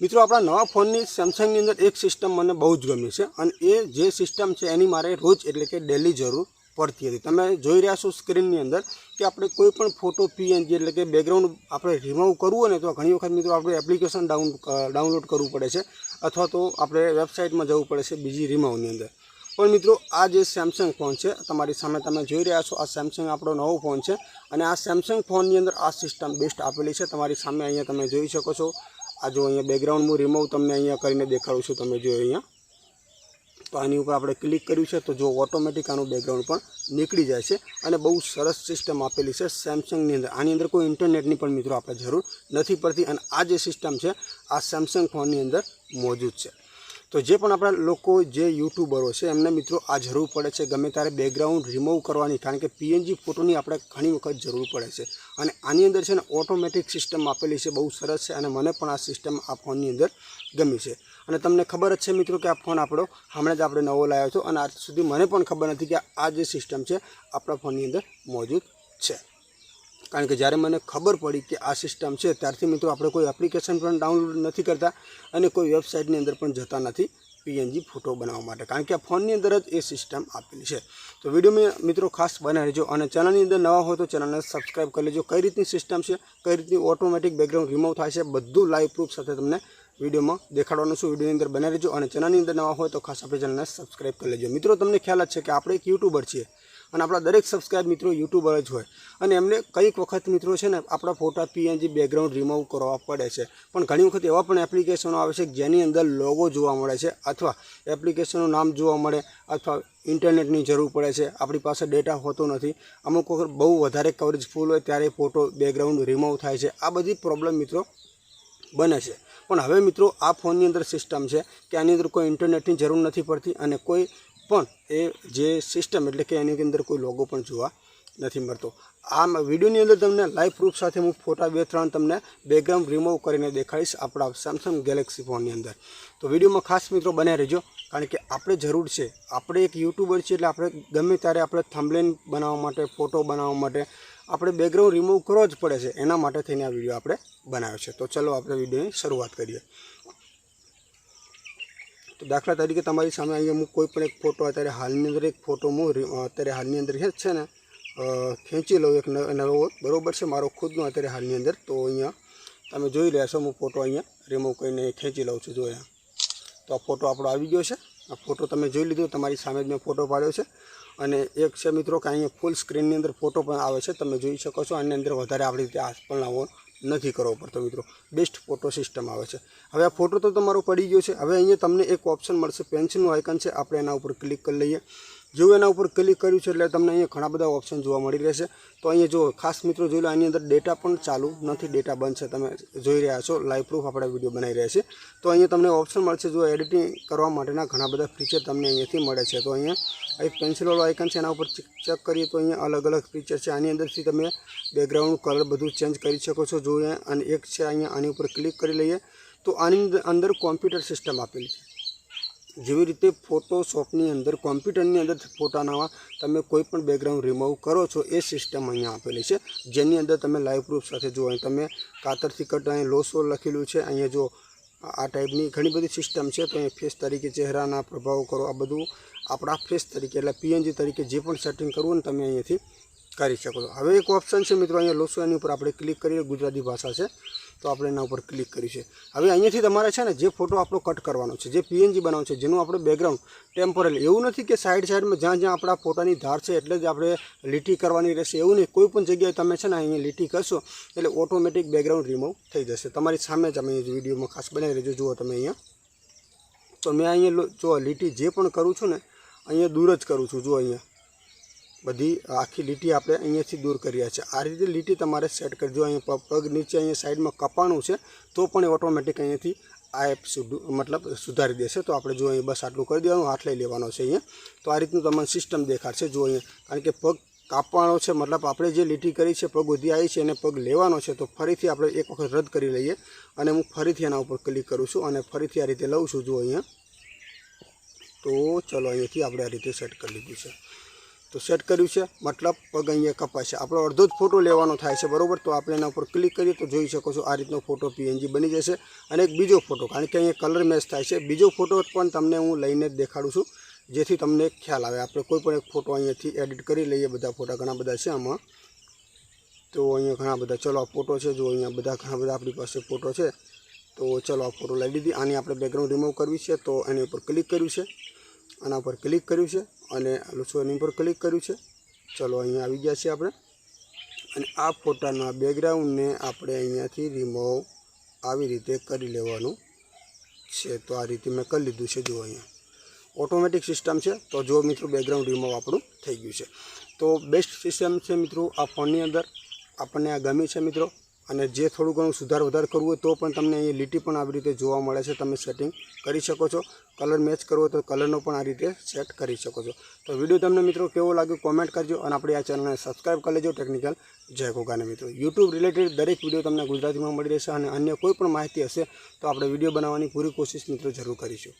મિત્રો, આપણા નવા ફોનની સેમસંગની અંદર એક સિસ્ટમ મને બહુ જ ગમી છે અને એ જે સિસ્ટમ છે એની મારે રોજ એટલે કે ડેલી જરૂર પડતી હતી. તમે જોઈ રહ્યા છો સ્ક્રીનની અંદર કે આપણે કોઈ પણ ફોટો પીએનજી એટલે કે બેકગ્રાઉન્ડ આપણે રિમૂવ કરવું હોય ને તો ઘણી વખત મિત્રો આપણે એપ્લિકેશન ડાઉન ડાઉનલોડ કરવું પડે છે અથવા તો આપણે વેબસાઇટમાં જવું પડે છે બીજી રિમૂવની અંદર. પણ મિત્રો, આ જે સેમસંગ ફોન છે, તમારી સામે તમે જોઈ રહ્યા છો, આ સેમસંગ આપણો નવો ફોન છે અને આ સેમસંગ ફોનની અંદર આ સિસ્ટમ બેસ્ટ આપેલી છે. તમારી સામે અહીંયા તમે જોઈ શકો છો આ જો અહીંયા બેકગ્રાઉન્ડ હું રિમૂવ તમને અહીંયા કરીને દેખાડું છું, તમે જો અહીંયા. તો આની ઉપર આપણે ક્લિક કર્યું છે, તો જો ઓટોમેટિક આનું બેકગ્રાઉન્ડ પણ નીકળી જાય છે અને બહુ સરસ સિસ્ટમ આપેલી છે સેમસંગની અંદર. આની અંદર કોઈ ઇન્ટરનેટની પણ મિત્રો આપણે જરૂર નથી પડતી અને આ જે સિસ્ટમ છે, આ સેમસંગ ફોનની અંદર મોજૂદ છે. તો જે પણ આપણા લોકો જે યુટ્યુબરો છે, એમને મિત્રો આ જરૂર પડે છે ગમે ત્યારે બેકગ્રાઉન્ડ રિમૂવ કરવાની, કારણ કે પીએનજી ફોટોની આપણે ઘણી વખત જરૂર પડે છે. અને આની અંદર છે ને ઓટોમેટિક સિસ્ટમ આપેલી છે, બહુ સરસ છે અને મને પણ આ સિસ્ટમ આ ફોનની અંદર ગમી છે. અને તમને ખબર જ છે મિત્રો કે આ ફોન આપણો હમણાં જ આપણે નવો લાવ્યો હતો અને આજ સુધી મને પણ ખબર નથી કે આ જે સિસ્ટમ છે, આપણા ફોનની અંદર મોજૂદ છે. કારણ કે જ્યારે મને ખબર પડી કે આ સિસ્ટમ છે, ત્યારથી મિત્રો આપણે કોઈ એપ્લિકેશન પણ ડાઉનલોડ નથી કરતા અને કોઈ વેબસાઇટની અંદર પણ જતા નથી પીએનજી ફોટો બનાવવા માટે. કારણ કે આ ફોનની અંદર જ એ સિસ્ટમ આપેલી છે. તો વિડીયોમાં મિત્રો ખાસ બનાવી લેજો અને ચેનલની અંદર નવા હોય તો ચેનલને સબસ્ક્રાઈબ કરી લેજો. કઈ રીતની સિસ્ટમ છે, કઈ રીતની ઓટોમેટિક બેકગ્રાઉન્ડ રિમૂવ થાય છે, બધું લાઈવ પ્રૂફ સાથે તમને વિડીયોમાં દેખાડવાનું છું. વિડીયોની અંદર બનાવી લેજો અને ચેનલની અંદર નવા હોય તો ખાસ આપણે ચેનલને સબસ્ક્રાઈબ કરી લેજો. મિત્રો, તમને ખ્યાલ જ છે કે આપણે એક યુટ્યુબર છીએ. અને આપણા દરેક સબસ્ક્રાઈબ મિત્રો યુટ્યુબર જ હોય. અને એમને કંઈક વખત મિત્રો છે ને આપણા ફોટા પીએનજી બેકગ્રાઉન્ડ રિમૂવ કરવા પડે છે. પણ ઘણી વખત એવા પણ એપ્લિકેશનો આવે છે જેની અંદર લોગો જોવા મળે છે અથવા એપ્લિકેશનનું નામ જોવા મળે અથવા ઇન્ટરનેટની જરૂર પડે છે. આપણી પાસે ડેટા હોતો નથી. અમુક વખત બહુ વધારે કવરેજ ફૂલ હોય ત્યારે ફોટો બેકગ્રાઉન્ડ રિમૂવ થાય છે. આ બધી પ્રોબ્લેમ મિત્રો બને છે. પણ હવે મિત્રો આ ફોનની અંદર સિસ્ટમ છે કે આની અંદર કોઈ ઇન્ટરનેટની જરૂર નથી પડતી અને કોઈ પણ એ જે સિસ્ટમ એટલે કે એની અંદર કોઈ લોગો પણ જોવા નથી મળતો. આ વિડીયોની અંદર તમને લાઈવ પ્રૂફ સાથે હું ફોટા બે ત્રણ તમને બેકગ્રાઉન્ડ રિમૂવ કરીને દેખાડીશ આપણા સેમસંગ ગેલેક્સી ફોનની અંદર. તો વિડીયોમાં ખાસ મિત્રો બને રહેજો, કારણ કે આપણે જરૂર છે. આપણે એક યુટ્યુબર છીએ એટલે આપણે ગમે ત્યારે આપણે થંબલેન બનાવવા માટે ફોટો બનાવવા માટે, આપણે બેકગ્રાઉન્ડ રિમૂવ કરવો જ પડે છે. એના માટે થઈને આ વીડિયો આપણે બનાવ્યો છે. તો ચલો આપણે વિડીયોની શરૂઆત કરીએ. તો દાખલા તરીકે તમારી સામે અહીંયા હું કોઈ પણ એક ફોટો અત્યારે હાલની અંદર એક ફોટો હું અત્યારે હાલની અંદર છે ને ખેંચી લઉં એક નવો બરોબર છે, મારો ખુદનો અત્યારે હાલની અંદર. તો અહીંયા તમે જોઈ રહ્યા છો, હું ફોટો અહીંયા રિમૂવ કરીને ખેંચી લઉં છું જો તો આ ફોટો આપણો આવી ગયો છે. આ ફોટો તમે જોઈ લીધો, તમારી સામે જ મેં ફોટો પાડ્યો છે. અને એક છે મિત્રો કે અહીંયા ફૂલ સ્ક્રીનની અંદર ફોટો પણ આવે છે. તમે જોઈ શકો છો, આની અંદર વધારે આપણી રીતે આસ પણ લાવવો નથી કરવો પડતો મિત્રો. બેસ્ટ ફોટો સિસ્ટમ આવે છે. હવે આ ફોટો તો તમારો પડી ગયો છે. હવે અહીંયા તમને એક ઓપ્શન મળશે. પેન્સિલનું આઇકન છે. આપણે એના ઉપર ક્લિક કરી લઈએ. જો એના ઉપર ક્લિક કર્યું છે એટલે તમને અહીંયા ઘણા બધા ઓપ્શન જોવા મળી રહેશે. તો અહીંયા જો ખાસ મિત્રો જોઈ લો અંદર ડેટા પણ ચાલુ નથી ડેટા બંધ છે. તમે જોઈ રહ્યા છો લાઈવ પ્રૂફ આપણે વીડિયો બનાવી રહ્યા છીએ તો અહીંયા તમને ઓપ્શન મળશે જો એડિટિંગ કરવા માટેના ઘણા બધા ફીચર તમને અહીંયાથી મળે છે. તો અહીંયા એક પેન્સિલવાળો આઇકન છે, એના ઉપર ચેક કરીએ તો અહીંયા અલગ અલગ ફીચર છે. આની અંદરથી તમે બેકગ્રાઉન્ડ કલર બધું ચેન્જ કરી શકો છો. જોઈએ અને એક છે, અહીંયા આની ઉપર ક્લિક કરી લઈએ તો આની અંદર કોમ્પ્યુટર સિસ્ટમ આપેલી છે. જેવી રીતે ફોટોશોપની અંદર કોમ્પ્યુટરની અંદર ફોટાના તમે કોઈ પણ બેકગ્રાઉન્ડ રિમૂવ કરો છો, એ સિસ્ટમ અહીંયા આપેલી છે. જેની અંદર તમે લાઈવ પ્રૂફ સાથે જુઓ, અહીં તમે કાતરથી કટ અહીંયા લોસો લખેલું છે, અહીંયા જો આ ટાઈપની ઘણી બધી સિસ્ટમ છે, તો અહીંયા ફેસ તરીકે ચહેરાના પ્રભાવ કરો, આ બધું આપણા ફેસ તરીકે એટલે પીએનજી તરીકે જે પણ સેટિંગ કરવું ને તમે અહીંયાથી કરી શકો છો. હવે એક ઓપ્શન છે મિત્રો, અહીંયા લોસો એની ઉપર આપણે ક્લિક કરીએ, ગુજરાતી ભાષા છે. તો આપણે એના ઉપર ક્લિક કરીશું હવે અહીંયાથી તમારે છે ને જે ફોટો આપણો કટ કરવાનો છે, જે પીએનજી બનાવવાનો છે, જેનું આપણે બેકગ્રાઉન્ડ ટેમ્પોરરી એવું નથી કે સાઈડ સાઈડમાં જ્યાં જ્યાં આપણા ફોટાની ધાર છે એટલે જ આપણે લીટી કરવાની રહેશે, એવું નહીં. કોઈ પણ જગ્યાએ તમે છે ને અહીંયા લીટી કરશો એટલે ઓટોમેટિક બેકગ્રાઉન્ડ રિમૂવ થઈ જશે. તમારી સામે જ અમે વિડીયોમાં ખાસ બનાવી રહેજો. જુઓ તમે અહીંયા. તો મેં અહીંયા જો લીટી જે પણ કરું છું ને, અહીંયા દૂર જ કરું છું. જો અહીંયા. બધી આખી લીટી આપણે અહીંયાથી દૂર કર્યા છે. આ રીતે લીટી તમારે સેટ કરજો અહીંયા પગ નીચે અહીંયા સાઈડમાં કપાણું છે, તો પણ ઓટોમેટિક અહીંયાથી આ એપ મતલબ સુધારી દેશે. તો આપણે જો અહીં બસ આટલું કરી દેવાનું, હાથ લઈ લેવાનો છે અહીંયા. તો આ રીતનું તમને સિસ્ટમ દેખાડશે જો અહીંયા, કારણ કે પગ કાપવાનો છે, મતલબ આપણે જે લીટી કરી છે, પગ ઉધી આવી છે એને પગ લેવાનો છે, તો ફરીથી આપણે એક વખત રદ કરી લઈએ અને હું ફરીથી એના ઉપર ક્લિક કરું છું અને ફરીથી આ રીતે લઉં છું જો અહીંયા. તો ચલો અહીંયાથી આપણે આ રીતે સેટ કરી લીધું છે. તો સેટ કર્યું છે. મતલબ પગ અહીંયા કપાય છે. આપણો અડધો જ ફોટો લેવાનો થાય છે, બરાબર? તો આપણે એના ઉપર ક્લિક કરીએ તો જોઈ શકો છો આ રીતનો ફોટો પીએનજી બની જશે. અને એક બીજો ફોટો કારણ કે અહીંયા કલર મેચ થાય છે. બીજો ફોટો પણ તમને હું લઈને જ દેખાડું છું, જેથી તમને ખ્યાલ આવે. આપણે કોઈ પણ એક ફોટો અહીંયાથી એડિટ કરી લઈએ, બધા ફોટા ઘણા બધા છે આમાં. તો અહીંયા ઘણા બધા, ચલો આ ફોટો છે જો અહીંયા બધા ઘણા બધા આપણી પાસે ફોટો છે. તો ચલો આ ફોટો લઈ લીધી. આની આપણે બેકગ્રાઉન્ડ રિમૂવ કરવી છે, તો એની ઉપર ક્લિક કર્યું છે. આના ઉપર ક્લિક કર્યું છે. અને સો એની ઉપર ક્લિક કર્યું છે? ચલો અહીંયા આવી ગયા છીએ આપણે. અને આ ફોટાના બેકગ્રાઉન્ડને આપણે અહીંયાથી રિમૂવ આવી રીતે કરી લેવાનું છે. તો આ રીતે મેં કરી લીધું છે, જુઓ અહીંયા. ઓટોમેટિક સિસ્ટમ છે. તો જો મિત્રો બેકગ્રાઉન્ડ રિમૂવ આપણું થઈ ગયું છે. તો બેસ્ટ સિસ્ટમ છે મિત્રો આ ફોનની અંદર. આપણને આ ગમી છે મિત્રો. અને જે થોડું ઘણું સુધાર વધાર કરવું હોય તો પણ તમને અહીં લીટી પણ આવી રીતે જોવા મળે છે. તમે સેટિંગ કરી શકો છો. કલર મેચ કરવો તો કલરનો પણ આ રીતે સેટ કરી શકો છો. તો વીડિયો તમને મિત્રો કેવો લાગ્યો કોમેન્ટ કરજો અને આપણી આ ચેનલને સબસ્ક્રાઈબ કરી લેજો ટેકનિકલ જય ગોગાને મિત્રો. યુટ્યુબ રિલેટેડ દરેક વીડિયો તમને ગુજરાતીમાં મળી રહેશે અને અન્ય કોઈ પણ માહિતી હશે તો આપણે વીડિયો બનાવવાની પૂરી કોશિશ મિત્રો જરૂર કરીશું.